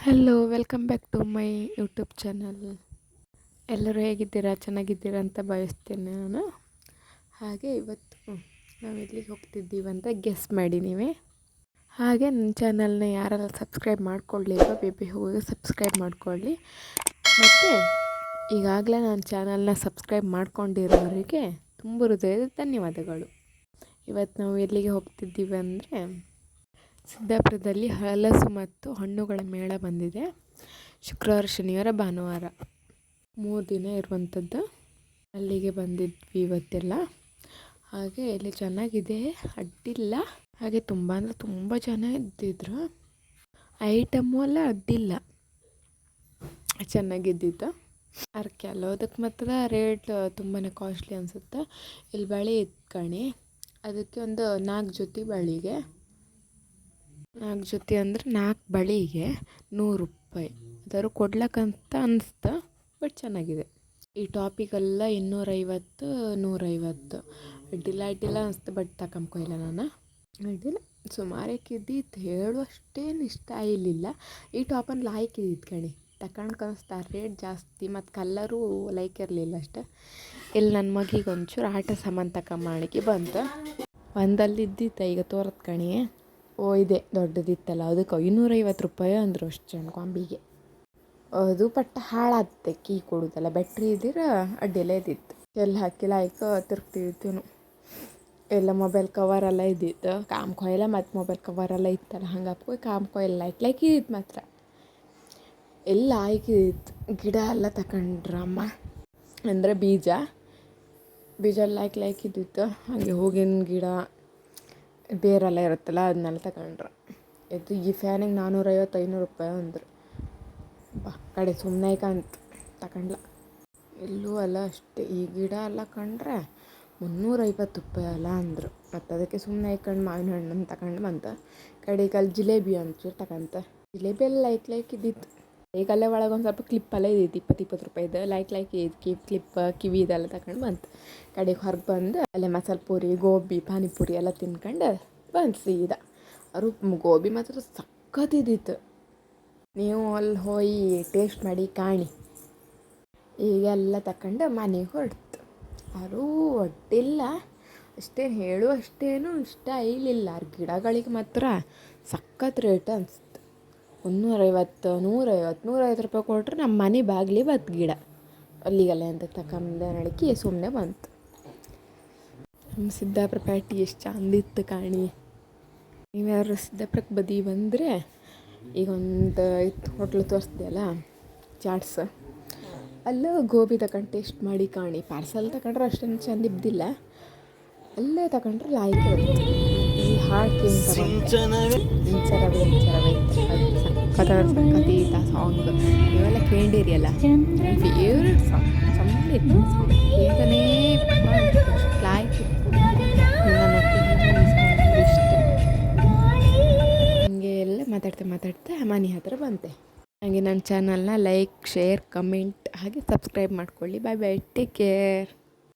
Hello welcome back to my YouTube channel ಎಲ್ಲರೂ ಹೇಗಿದ್ದೀರಾ? ಚೆನ್ನಾಗಿದ್ದೀರಾ ಅಂತ ಭಾವಿಸ್ತೇನೆ ನಾನು. ಹಾಗೆ ಇವತ್ತು ನಾವು ಎಲ್ಲಿಗೆ ಹೋಗ್ತಿದ್ದೀವಿ ಅಂತ ಗೆಸ್ ಮಾಡಿ ನೀವೇ. ಹಾಗೆ ನನ್ನ ಚಾನಲ್ನ ಯಾರೆಲ್ಲ ಸಬ್ಸ್ಕ್ರೈಬ್ ಮಾಡ್ಕೊಳ್ಳಿಲ್ವ ಬೇಬಿ ಹೋಗಿ ಸಬ್ಸ್ಕ್ರೈಬ್ ಮಾಡ್ಕೊಳ್ಳಿ. ಮತ್ತು, ಈಗಾಗಲೇ ನನ್ನ ಚಾನಲ್ನ ಸಬ್ಸ್ಕ್ರೈಬ್ ಮಾಡ್ಕೊಂಡಿರೋರಿಗೆ ತುಂಬ ಹೃದಯದ ಧನ್ಯವಾದಗಳು. ಇವತ್ತು ನಾವು ಎಲ್ಲಿಗೆ ಹೋಗ್ತಿದ್ದೀವಿ ಅಂದರೆ ಸಿದ್ದಾಪುರದಲ್ಲಿ ಹಲಸು ಮತ್ತು ಹಣ್ಣುಗಳ ಮೇಳ ಬಂದಿದೆ. ಶುಕ್ರವಾರ, ಶನಿವಾರ, ಭಾನುವಾರ ಮೂರು ದಿನ ಇರುವಂಥದ್ದು ಅಲ್ಲಿಗೆ ಬಂದಿದ್ವಿ ಇವತ್ತೆಲ್ಲ. ಹಾಗೆ ಇಲ್ಲಿ ಚೆನ್ನಾಗಿದೆ. ಅಡ್ಡಿಲ್ಲ. ಹಾಗೆ ತುಂಬ ಅಂದರೆ ತುಂಬ ಜನ ಇದ್ದಿದ್ರು ಐಟಮ್ಮು ಎಲ್ಲ ಅಡ್ಡಿಲ್ಲ. ಚೆನ್ನಾಗಿದ್ದಿದ್ದು ಅರ್ ಕೆಲವುದಕ್ಕೆ ಮಾತ್ರ ರೇಟ್ ತುಂಬಾ ಕಾಸ್ಟ್ಲಿ ಅನಿಸುತ್ತೆ. ಇಲ್ಲಿ ಬಳೆ ಇತ್ಕಣಿ ಅದಕ್ಕೆ ಒಂದು ನಾಲ್ಕು ಜೊತೆ ಬಳೆಗೆ ನಾಲ್ಕು ಜೊತೆ ಅಂದರೆ ನಾಲ್ಕು ಬಳಿಗೆ ನೂರು ರೂಪಾಯಿ. ಅದಾದ್ರು ಕೊಡ್ಲಕ್ಕಂತ ಅನ್ನಿಸ್ತು ಬಟ್ ಚೆನ್ನಾಗಿದೆ. ಈ ಟಾಪಿಗೆಲ್ಲ ಇನ್ನೂರೈವತ್ತು, ನೂರೈವತ್ತು. ಅಡ್ಡಿಲ್ಲ ಅಡ್ಡಿಲ್ಲ ಅನಿಸ್ತು, ಬಟ್ ಇಲ್ಲ ನಾನು. ಅಡ್ಡಿಲ್ಲ. ಸುಮಾರಕ್ಕೆ ಇದ್ದಿತ್ತು ಹೇಳುವಷ್ಟೇನು ಇಷ್ಟ ಆಗಿರಲಿಲ್ಲ ಈ ಟಾಪನ್ನು ಲಾಯ್ಕ್ ಇದ್ದಿತ್ತು ಕಣಿ. ತಗೊಂಡು ಕನಿಸ್ತಾ ರೇಟ್ ಜಾಸ್ತಿ, ಮತ್ತು ಕಲ್ಲರು ಲೈಕ್ ಇರಲಿಲ್ಲ ಅಷ್ಟೆ. ಇಲ್ಲಿ ನನ್ನ ಮಗಿಗೆ ಒಂಚೂರು ಆಟ ಸಾಮಾನು ತಕೊಂಬಾಣಿಕೆ ಬಂತು ಒಂದಲ್ಲಿ ಇದ್ದಿತ್ತು ಈಗ ತೋರತ್ ಕಣಿ. ಓ, ಇದೆ. ದೊಡ್ಡದಿತ್ತಲ್ಲ. ಅದಕ್ಕೆ ಐನೂರೈವತ್ತು ರೂಪಾಯಿ ಅಂದರು ಅಷ್ಟು ಜನ ಕೊಂಬಿಗೆ ಅದು ಪಟ್ಟ ಹಾಳಾತ್ತೆ ಕೀ ಕೊಡೋದಲ್ಲ. ಬ್ಯಾಟ್ರಿ ಇದ್ದೀರ ಅಡ್ಡಿಲ್ಲ ಇದ್ದಿತ್ತು. ಎಲ್ಲ ಹಾಕಿಲ್ಲ ಆಯ್ಕೋ ತಿರುಗ್ತಿದ್ವಿ ಎಲ್ಲ ಮೊಬೈಲ್ ಕವರೆಲ್ಲ ಇದ್ದಿತ್ತು. ಕಾಮ್ ಕೊಯ್ಲ ಮತ್ತು ಮೊಬೈಲ್ ಕವರೆಲ್ಲ ಇತ್ತಲ್ಲ. ಹಂಗೆ ಹಾಕಿ ಕಾಮ್ ಕೊಯ್ಲ ಲೈಕ್ ಲೈಕ್ ಇದ್ದಿತ್ತು ಮಾತ್ರ. ಎಲ್ಲ ಆಯ್ಕಿದಿತ್ತು ಗಿಡ ಎಲ್ಲ ತಗೊಂಡ್ರಮ್ಮ ಅಂದರೆ ಬೀಜ. ಬೀಜ ಲೈಕ್ ಲೈಕ್ ಇದ್ದಿತ್ತು. ಹಾಗೆ ಹೋಗಿನ ಗಿಡ. ಬೇರೆಲ್ಲ ಇರುತ್ತಲ್ಲ, ಅದನ್ನೆಲ್ಲ ತಗೊಂಡ್ರು. ಇದು ಈ ಫ್ಯಾನಿಗೆ ನಾನ್ನೂರೈವತ್ತು ಐನೂರು ರೂಪಾಯಿ ಅಂದರು. ಬಾ, ಕಡೆ ಸುಮ್ಮನೆ ಕಂತ ತಗೊಂಡ್ಲ. ಎಲ್ಲೂ ಅಲ್ಲ, ಅಷ್ಟೇ. ಈ ಗಿಡ ಎಲ್ಲ ಕಂಡ್ರೆ ಮುನ್ನೂರೈವತ್ತು ರೂಪಾಯಿ ಅಲ್ಲ ಅಂದರು. ಮತ್ತು ಅದಕ್ಕೆ ಸುಮ್ಮನೆ ಕಂಡು ಮಾವಿನ ಹಣ್ಣನ್ನು ತಗೊಂಡು ಬಂತ ಕಡೆಗೆ ಜಿಲೇಬಿ ಅಂತ ತಗೊಂತ. ಜಿಲೇಬಿ ಎಲ್ಲ ಲೈಕ್ ಲೈಕ್ ಇದ್ದಿತ್ತು. ಈಗ ಅಲ್ಲೇ ಒಳಗೆ ಒಂದು ಸ್ವಲ್ಪ ಕ್ಲಿಪ್ಪಲ್ಲೇ ಇದ್ದಿತ್ತು ಇಪ್ಪತ್ತು ಇಪ್ಪತ್ತು ರೂಪಾಯಿದು ಲೈಕ್ ಲೈಕ್ ಇದು ಕಿ ಕ್ಲಿಪ್ ಕಿವಿ ಇದೆಲ್ಲ ತಗೊಂಡು ಬಂತು ಕಡೆಗೆ ಹೊರಗೆ ಬಂದು, ಅಲ್ಲೇ ಮಸಾಲೆ ಪೂರಿ, ಗೋಬಿ, ಪಾನಿಪುರಿ ಎಲ್ಲ ತಿನ್ಕೊಂಡು ಬಂತು ಸೀದಾ. ಅವರು ಗೋಬಿ ಮಾತ್ರ ಸಖತ್ತಿದ್ದಿತ್ತು ನೀವು ಅಲ್ಲಿ ಹೋಗಿ ಟೇಸ್ಟ್ ಮಾಡಿ ಕಾಣಿ. ಈಗೆಲ್ಲ ತಕೊಂಡು ಮನೆಗೆ ಹೊರಡ್ತು ಯಾರೂ ಒಟ್ಟಿಲ್ಲ. ಅಷ್ಟೇನು ಹೇಳು, ಅಷ್ಟೇನು ಇಷ್ಟ ಇಲ್ಲ ಗಿಡಗಳಿಗೆ ಮಾತ್ರ ಸಖತ್ ರೇಟ್ ಅನ್ಸ್ತು. ಮುನ್ನೂರೈವತ್ತು ನೂರೈವತ್ತು ನೂರೈವತ್ತು ರೂಪಾಯಿ ಕೊಟ್ಟರೆ ನಮ್ಮ ಮನೆ ಬಾಗಿಲಿ ಬತ್ ಗಿಡ. ಅಲ್ಲಿಗಲ್ಲೇ ಅಂತ ತಗೊಂಬಂದೆ ನಡಕಿ ಸುಮ್ಮನೆ ಬಂತು. ನಮ್ಮ ಸಿದ್ದಾಪುರ ಪ್ಯಾಟಿ ಎಷ್ಟು ಚಂದಿತ್ತು ಕಾಣಿ. ನೀವ್ಯಾರು ಸಿದ್ದಾಪುರಕ್ಕೆ ಬದಿ ಬಂದರೆ, ಈಗ ಒಂದು ಇತ್ತು ಹೋಟ್ಲು ತೋರಿಸ್ದೆಯಲ್ಲ ಚಾಟ್ಸ್. ಅಲ್ಲೂ ಗೋಬಿ ತಗೊಂಡು ಟೇಸ್ಟ್ ಮಾಡಿ ಕಾಣಿ. ಪಾರ್ಸಲ್ ತಗೊಂಡ್ರೆ ಅಷ್ಟೊಂದು ಚಂದ ಇದ್ದಿಲ್ಲ. ಅಲ್ಲೇ ತಗೊಂಡ್ರೆ ಲಾಯ್ಕ್ ಈ ಹಾಡು ಕೇಳ್ತಾರೆ ಇಂಚರವೇ ಇಂಚರವೇ ಕಥಾ ಕಥೀತ ಸಾಂಗ್ ಇವೆಲ್ಲ ಕೇಳಿರಿಯಲ್ಲ ಫೇವ್ರೆಟ್ ಸಾಂಗ್ ಚಂದಿತ್ತು ಸಾಂಗ್ ಲಾಯ್ಕ್ ಇಷ್ಟ ಹಂಗೆ ಎಲ್ಲ ಮಾತಾಡ್ತಾ ಮಾತಾಡ್ತಾ ಮನೆ ಹತ್ರ ಬಂತೆ ಹಾಗೆ ನನ್ನ ಚಾನಲ್ನ ಲೈಕ್ ಶೇರ್ ಕಮೆಂಟ್ ಹಾಗೆ ಸಬ್ಸ್ಕ್ರೈಬ್ ಮಾಡ್ಕೊಳ್ಳಿ. Bye bye take care